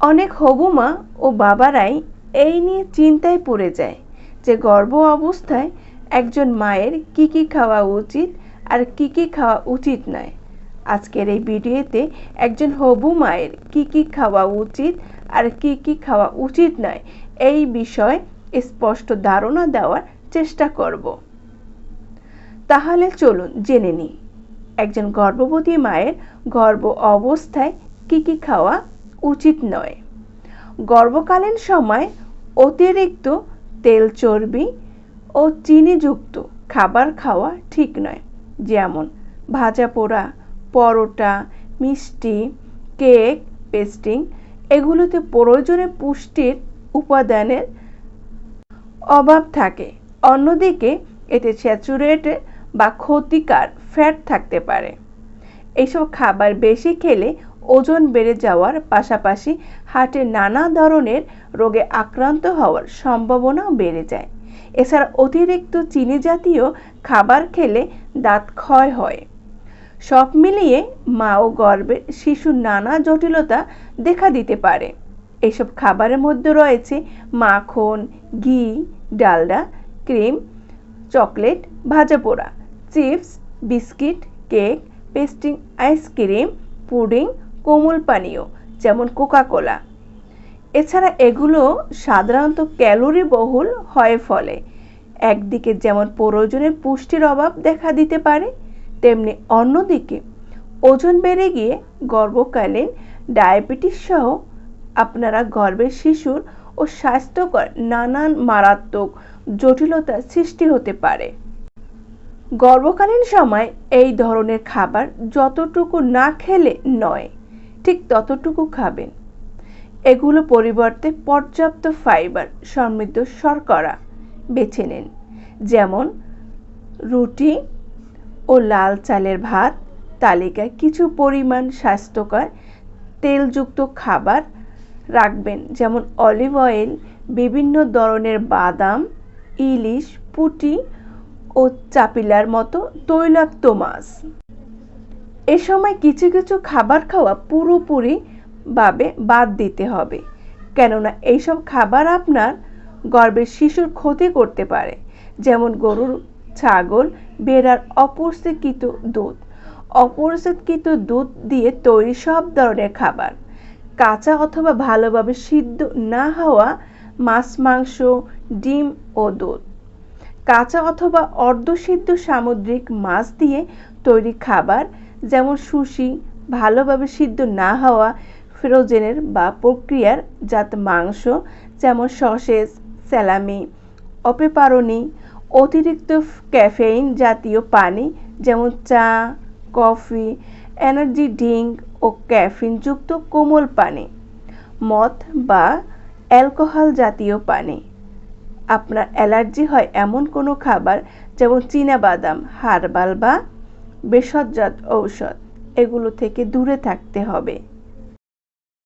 অনেক হবুমা ও বাবারাই এই নিয়ে চিন্তায় পড়ে যায় যে গর্ভ অবস্থায় একজন মায়ের কি কি খাওয়া উচিত আর কি কি খাওয়া উচিত নয়। আজকের এই ভিডিওতে একজন হবু মায়ের কি কি খাওয়া উচিত আর কি কি খাওয়া উচিত নয় এই বিষয়ে স্পষ্ট ধারণা দেওয়ার চেষ্টা করব। তাহলে চলুন জেনে নিই, একজন গর্ভবতী মায়ের গর্ভ অবস্থায় কি কি খাওয়া উচিত নয়। গর্ভকালীন সময় অতিরিক্ত তেল চর্বি ও চিনিযুক্ত খাবার খাওয়া ঠিক নয়। যেমন ভাজা পোড়া, পরোটা, মিষ্টি, কেক, পেস্টিং এগুলোতে প্রয়োজনে পুষ্টির উপাদানের অভাব থাকে। অন্যদিকে এতে স্যাচুরেটেড বা ক্ষতিকার ফ্যাট থাকতে পারে। এইসব খাবার বেশি খেলে ওজন বেড়ে যাওয়ার পাশাপাশি হার্টের নানা ধরনের রোগে আক্রান্ত হওয়ার সম্ভাবনাও বেড়ে যায়। এছাড়া অতিরিক্ত চিনি জাতীয় খাবার খেলে দাঁত ক্ষয় হয়। সব মিলিয়ে মা ও গর্ভের শিশুর নানা জটিলতা দেখা দিতে পারে। এসব খাবারের মধ্যে রয়েছে মাখন, ঘি, ডালডা, ক্রিম, চকলেট, ভাজা পোড়া, chips, biscuit, cake, pastry, ice cream, pudding কোমল পানীয়, যেমন কোকাকোলা। এছাড়া এগুলো সাধারণত ক্যালোরি বহুল হয় ফলে। একদিকে যেমন প্রয়োজনের পুষ্টির অভাব দেখা দিতে পারে, তেমনি অন্যদিকে ওজন বেড়ে গিয়ে গর্ভকালীন ডায়াবেটিস সহ আপনারা গর্ভের শিশুর ও স্বাস্থ্যকর নানান মারাত্মক জটিলতার সৃষ্টি হতে পারে। গর্ভকালীন সময় এই ধরনের খাবার যতটুকু না খেলে নয়। ঠিক ততটুকু খাবেন। এগুলো পরিবর্তে পর্যাপ্ত ফাইবার সমৃদ্ধ শর্করা বেছে নিন, যেমন রুটি ও লাল চালের ভাত। তালিকায় কিছু পরিমাণ স্বাস্থ্যকর তেলযুক্ত খাবার রাখবেন, যেমন অলিভ অয়েল বিভিন্ন ধরনের বাদাম, ইলিশ, পুটি ও চাপিলার মতো তৈলাক্ত মাছ। এ সময় কিছু কিছু খাবার খাওয়া পুরোপুরিভাবে বাদ দিতে হবে। কেননা এইসব খাবার আপনার গর্ভের শিশুর ক্ষতি করতে পারে। যেমন গরুর ছাগল, বেড়ার অপরিচিত দুধ। অপরিচিত দুধ দিয়ে তৈরি সব ধরনের খাবার। কাঁচা অথবা ভালোভাবে সিদ্ধ না হওয়া মাছ, মাংস, ডিম ও দুধ। কাঁচা অথবা অর্ধসিদ্ধ সামুদ্রিক মাছ দিয়ে তৈরি খাবার যেমন সুশি, ভালোভাবে সিদ্ধ না হওয়া ফ্রোজেনের বা প্রক্রিয়ার জাত মাংস, যেমন সসেজ, স্যালামি, অপেপারনি, অতিরিক্ত ক্যাফেইন জাতীয় পানি, যেমন চা, কফি, এনার্জি ড্রিঙ্ক ও ক্যাফিনযুক্ত কোমল পানি, মদ বা অ্যালকোহল জাতীয় পানি। আপনার অ্যালার্জি হয় এমন কোনো খাবার, যেমন বাদাম হার্বাল বা ভেষজজাত ঔষধ। এগুলো থেকে দূরে থাকতে হবে।